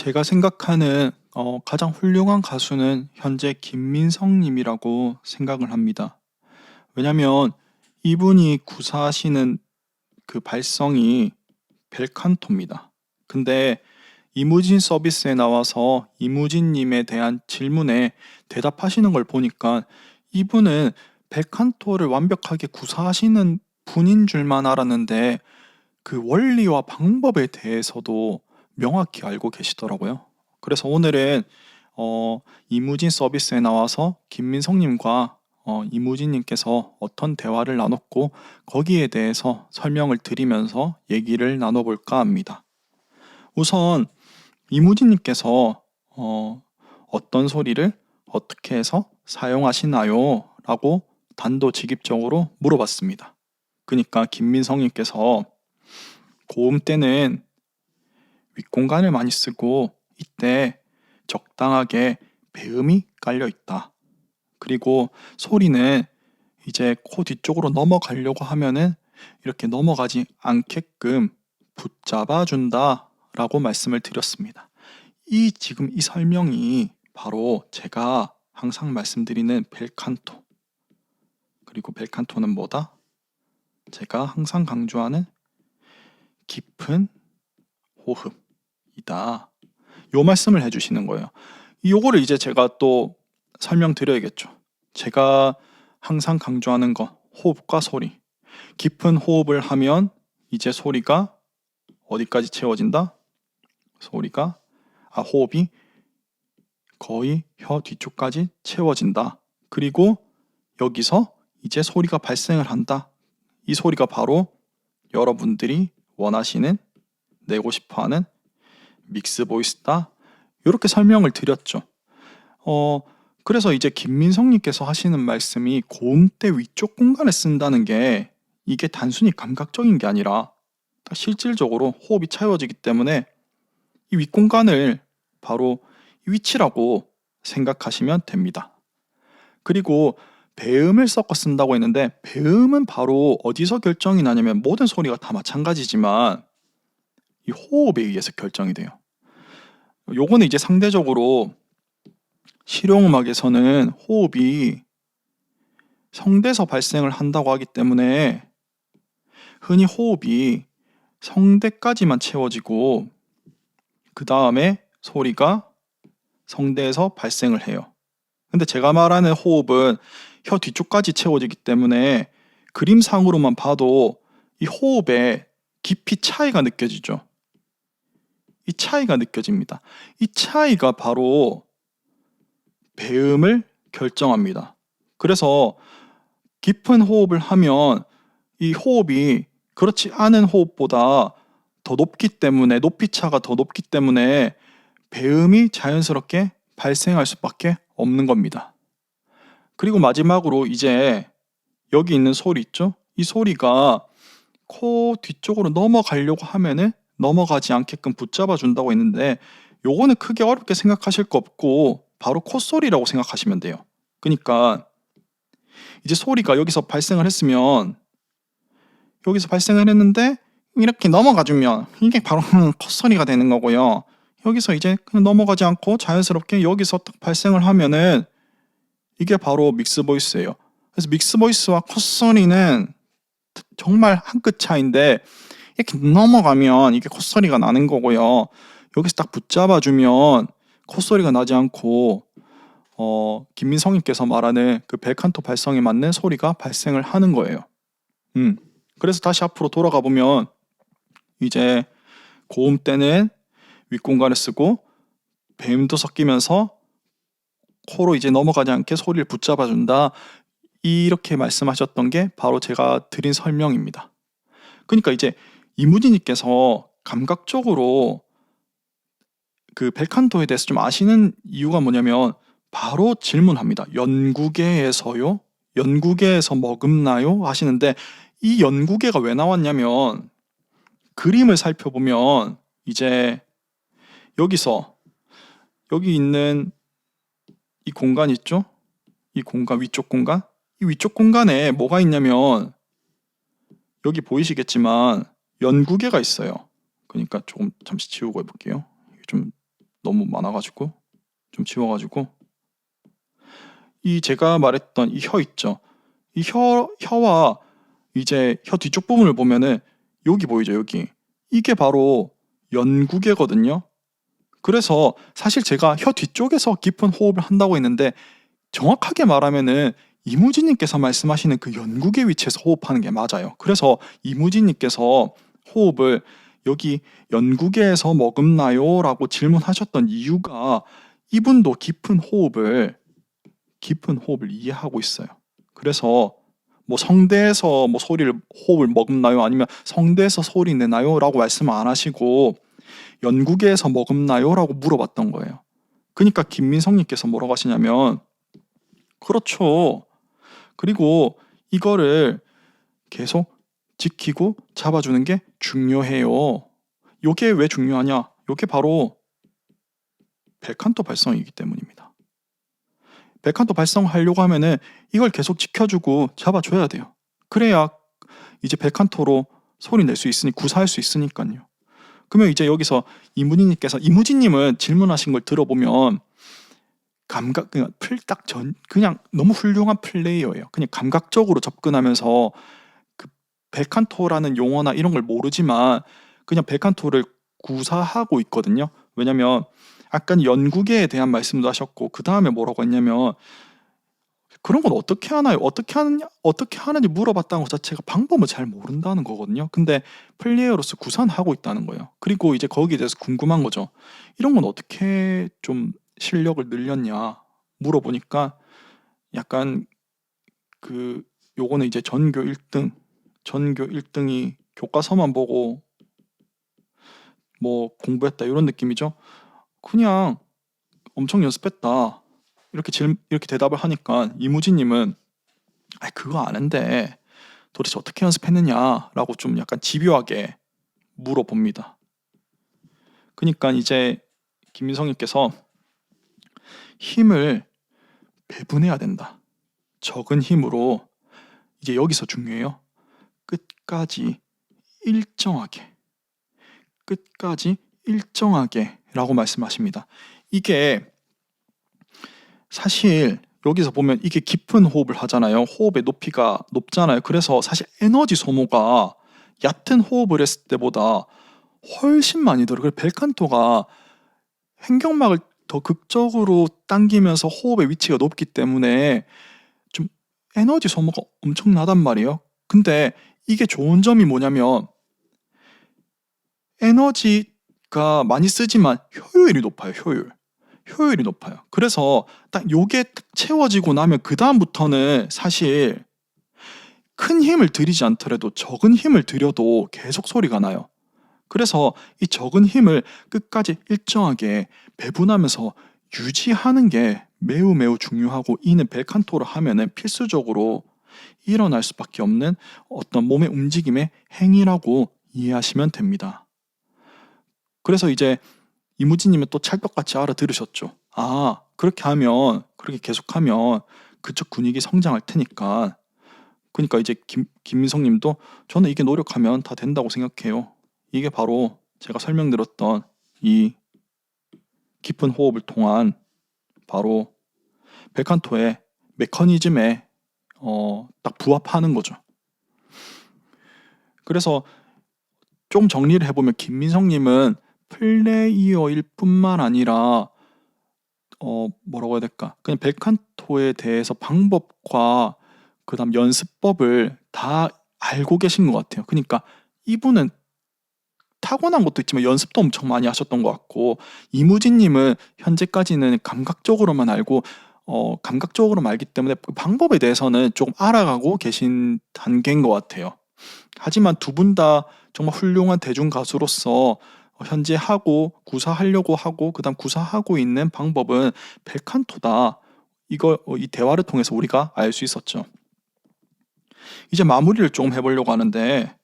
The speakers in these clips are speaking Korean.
제가 생각하는 어, 가장 훌륭한 가수는 현재 김민성 님이라고 생각을 합니다. 왜냐면 이분이 구사하시는 그 발성이 벨칸토입니다. 근데 이무진 서비스에 나와서 이무진 님에 대한 질문에 대답하시는 걸 보니까 이분은 벨칸토를 완벽하게 구사하시는 분인 줄만 알았는데 그 원리와 방법에 대해서도 명확히 알고 계시더라고요. 그래서 오늘은 어, 이무진 서비스에 나와서 김민성님과 어, 이무진님께서 어떤 대화를 나눴고 거기에 대해서 설명을 드리면서 얘기를 나눠볼까 합니다. 우선 이무진님께서 어, 어떤 소리를 어떻게 해서 사용하시나요? 라고 단도직입적으로 물어봤습니다. 그러니까 김민성님께서 고음 때는 윗공간을 많이 쓰고 이때 적당하게 배음이 깔려 있다. 그리고 소리는 이제 코 뒤쪽으로 넘어가려고 하면은 이렇게 넘어가지 않게끔 붙잡아 준다 라고 말씀을 드렸습니다. 이 지금 이 설명이 바로 제가 항상 말씀드리는 벨칸토 그리고 벨칸토는 뭐다? 제가 항상 강조하는 깊은 호흡이다. 요 말씀을 해주시는 거예요. 요거를 이제 제가 또 설명드려야겠죠. 제가 항상 강조하는 거, 호흡과 소리. 깊은 호흡을 하면 이제 소리가 어디까지 채워진다? 소리가, 아, 호흡이 거의 혀 뒤쪽까지 채워진다. 그리고 여기서 이제 소리가 발생을 한다. 이 소리가 바로 여러분들이 원하시는 내고 싶어 하는 믹스 보이스다. 이렇게 설명을 드렸죠. 어, 그래서 이제 김민성님께서 하시는 말씀이 고음대 위쪽 공간을 쓴다는 게 이게 단순히 감각적인 게 아니라 실질적으로 호흡이 차여지기 때문에 이 윗공간을 바로 위치라고 생각하시면 됩니다. 그리고 배음을 섞어 쓴다고 했는데 배음은 바로 어디서 결정이 나냐면 모든 소리가 다 마찬가지지만 이 호흡에 의해서 결정이 돼요. 요거는 이제 상대적으로 실용음악에서는 호흡이 성대에서 발생을 한다고 하기 때문에 흔히 호흡이 성대까지만 채워지고 그 다음에 소리가 성대에서 발생을 해요. 근데 제가 말하는 호흡은 혀 뒤쪽까지 채워지기 때문에 그림상으로만 봐도 이 호흡의 깊이 차이가 느껴지죠. 이 차이가 느껴집니다. 이 차이가 바로 배음을 결정합니다. 그래서 깊은 호흡을 하면 이 호흡이 그렇지 않은 호흡보다 더 높기 때문에 높이 차가 더 높기 때문에 배음이 자연스럽게 발생할 수밖에 없는 겁니다. 그리고 마지막으로 이제 여기 있는 소리 있죠? 이 소리가 코 뒤쪽으로 넘어가려고 하면은 넘어가지 않게끔 붙잡아 준다고 했는데 요거는 크게 어렵게 생각하실 거 없고 바로 콧소리라고 생각하시면 돼요. 그러니까 이제 소리가 여기서 발생을 했으면 여기서 발생을 했는데 이렇게 넘어가 주면 이게 바로 콧소리가 되는 거고요. 여기서 이제 그냥 넘어가지 않고 자연스럽게 여기서 딱 발생을 하면은 이게 바로 믹스 보이스예요. 그래서 믹스 보이스와 콧소리는 정말 한 끗 차인데 이렇게 넘어가면 이게 콧소리가 나는 거고요. 여기서 딱 붙잡아주면 콧소리가 나지 않고 어, 김민성님께서 말하는 그 벨칸토 발성에 맞는 소리가 발생을 하는 거예요. 음. 그래서 다시 앞으로 돌아가 보면 이제 고음 때는 윗공간을 쓰고 배음도 섞이면서 코로 이제 넘어가지 않게 소리를 붙잡아 준다. 이렇게 말씀하셨던 게 바로 제가 드린 설명입니다. 그러니까 이제 이무진님께서 감각적으로 그 벨칸토에 대해서 좀 아시는 이유가 뭐냐면 바로 질문합니다. 연구계에서요? 연구계에서 머금나요? 하시는데 이 연구계가 왜 나왔냐면 그림을 살펴보면 이제 여기서 여기 있는 이 공간 있죠? 이 공간 위쪽 공간? 이 위쪽 공간에 뭐가 있냐면 여기 보이시겠지만 연구계가 있어요. 그러니까 조금 잠시 지우고 해볼게요. 좀 너무 많아가지고 좀 지워가지고 이 제가 말했던 이 혀 있죠. 이 혀 혀와 이제 혀 뒤쪽 부분을 보면은 여기 보이죠 여기 이게 바로 연구개거든요. 그래서 사실 제가 혀 뒤쪽에서 깊은 호흡을 한다고 했는데 정확하게 말하면은 이무진님께서 말씀하시는 그 연구개 위치에서 호흡하는 게 맞아요. 그래서 이무진님께서 호흡을 여기 연구개에서 머금나요? 라고 질문하셨던 이유가 이분도 깊은 호흡을 깊은 호흡을 이해하고 있어요. 그래서 뭐 성대에서 뭐 소리를 호흡을 머금나요? 아니면 성대에서 소리 내나요? 라고 말씀 안 하시고 연구개에서 머금나요? 라고 물어봤던 거예요. 그러니까 김민성님께서 뭐라고 하시냐면 그렇죠. 그리고 이거를 계속 지키고 잡아주는 게 중요해요. 요게 왜 중요하냐? 요게 바로 백한토 발성이기 때문입니다. 백한토 발성하려고 하면은 이걸 계속 지켜주고 잡아줘야 돼요. 그래야 이제 백한토로 소리 낼 수 있으니 구사할 수 있으니까요. 그러면 이제 여기서 이무진님께서 이무진님은 질문하신 걸 들어보면 감각 그냥 풀딱 전 그냥 너무 훌륭한 플레이어예요. 그냥 감각적으로 접근하면서 그 백한토라는 용어나 이런 걸 모르지만 그냥 백한토를 구사하고 있거든요. 왜냐면 아까 연구계에 대한 말씀도 하셨고 그 다음에 뭐라고 했냐면 그런 건 어떻게 하나요? 어떻게 하느냐? 어떻게 하는지 물어봤다는 것 자체가 방법을 잘 모른다는 거거든요. 근데 플레이어로서 구사하고 있다는 거예요. 그리고 이제 거기에 대해서 궁금한 거죠. 이런 건 어떻게 좀 실력을 늘렸냐 물어보니까 약간 그 요거는 이제 전교 1등, 전교 1등이 교과서만 보고 뭐 공부했다 이런 느낌이죠. 그냥 엄청 연습했다. 이렇게 질, 이렇게 대답을 하니까 이무진님은 아 그거 아는데 도대체 어떻게 연습했느냐라고 좀 약간 집요하게 물어봅니다. 그러니까 이제 김민성님께서 힘을 배분해야 된다. 적은 힘으로 이제 여기서 중요해요. 끝까지 일정하게 끝까지 일정하게 라고 말씀하십니다. 이게 사실 여기서 보면 이게 깊은 호흡을 하잖아요. 호흡의 높이가 높잖아요. 그래서 사실 에너지 소모가 얕은 호흡을 했을 때보다 훨씬 많이 들어요. 그래서 벨칸토가 횡격막을 더 극적으로 당기면서 호흡의 위치가 높기 때문에 좀 에너지 소모가 엄청나단 말이에요. 근데 이게 좋은 점이 뭐냐면 에너지가 많이 쓰지만 효율이 높아요. 효율. 효율이 높아요. 그래서 딱 요게 채워지고 나면 그 다음부터는 사실 큰 힘을 들이지 않더라도 적은 힘을 들여도 계속 소리가 나요. 그래서 이 적은 힘을 끝까지 일정하게 배분하면서 유지하는 게 매우 매우 중요하고 이는 벨칸토를 하면은 필수적으로 일어날 수밖에 없는 어떤 몸의 움직임의 행위라고 이해하시면 됩니다. 그래서 이제 이무진님은 또 찰떡같이 알아들으셨죠. 아, 그렇게 하면, 그렇게 계속하면 그쪽 근육이 성장할 테니까. 그러니까 이제 김, 김민성 님도 저는 이게 노력하면 다 된다고 생각해요. 이게 바로 제가 설명드렸던 이 깊은 호흡을 통한 바로 벨칸토의 메커니즘에 어, 딱 부합하는 거죠. 그래서 좀 정리를 해보면 김민성님은 플레이어일 뿐만 아니라 어 뭐라고 해야 될까? 그냥 벨칸토에 대해서 방법과 그다음 연습법을 다 알고 계신 것 같아요. 그러니까 이분은 타고난 것도 있지만 연습도 엄청 많이 하셨던 것 같고 이무진님은 현재까지는 감각적으로만 알고 어 감각적으로만 알기 때문에 그 방법에 대해서는 조금 알아가고 계신 단계인 것 같아요. 하지만 두 분 다 정말 훌륭한 대중 가수로서 어, 현재 하고 구사하려고 하고 그다음 구사하고 있는 방법은 벨칸토다. 이거 어, 이 대화를 통해서 우리가 알 수 있었죠. 이제 마무리를 좀 해보려고 하는데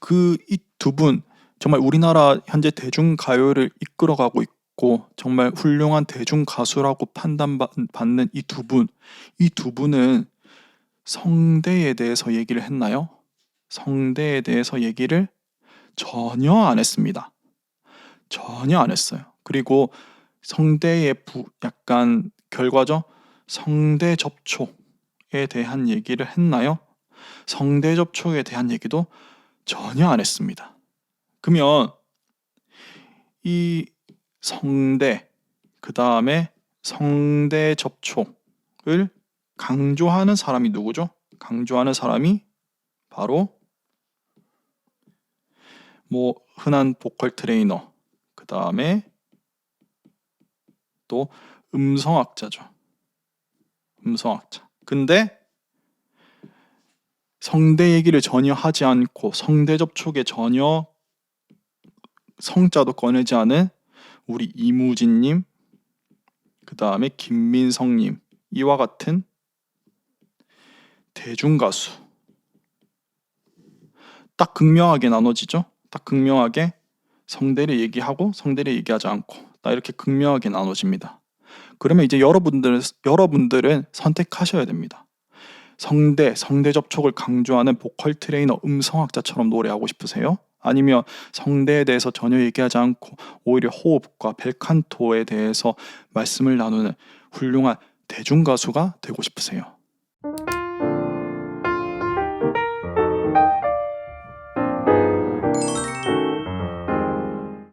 그 이 두 분 정말 우리나라 현재 대중 가요를 이끌어가고 있 고 정말 훌륭한 대중 가수라고 판단받는 이 두 분, 이 두 분은 성대에 대해서 얘기를 했나요? 성대에 대해서 얘기를 전혀 안 했습니다. 전혀 안 했어요. 그리고 성대의 부, 약간 결과죠. 성대 접촉에 대한 얘기를 했나요? 성대 접촉에 대한 얘기도 전혀 안 했습니다. 그러면 이 성대, 그 다음에 성대 접촉을 강조하는 사람이 누구죠? 강조하는 사람이 바로 뭐 흔한 보컬 트레이너, 그 다음에 또 음성학자죠. 음성학자. 근데 성대 얘기를 전혀 하지 않고 성대 접촉에 전혀 성자도 꺼내지 않은 우리 이무진님, 그 다음에 김민성님 이와 같은 대중 가수 딱 극명하게 나눠지죠. 딱 극명하게 성대를 얘기하고 성대를 얘기하지 않고 딱 이렇게 극명하게 나눠집니다. 그러면 이제 여러분들 여러분들은 선택하셔야 됩니다. 성대, 성대 접촉을 강조하는 보컬 트레이너, 음성학자처럼 노래하고 싶으세요? 아니면 성대에 대해서 전혀 얘기하지 않고 오히려 호흡과 벨칸토에 대해서 말씀을 나누는 훌륭한 대중 가수가 되고 싶으세요?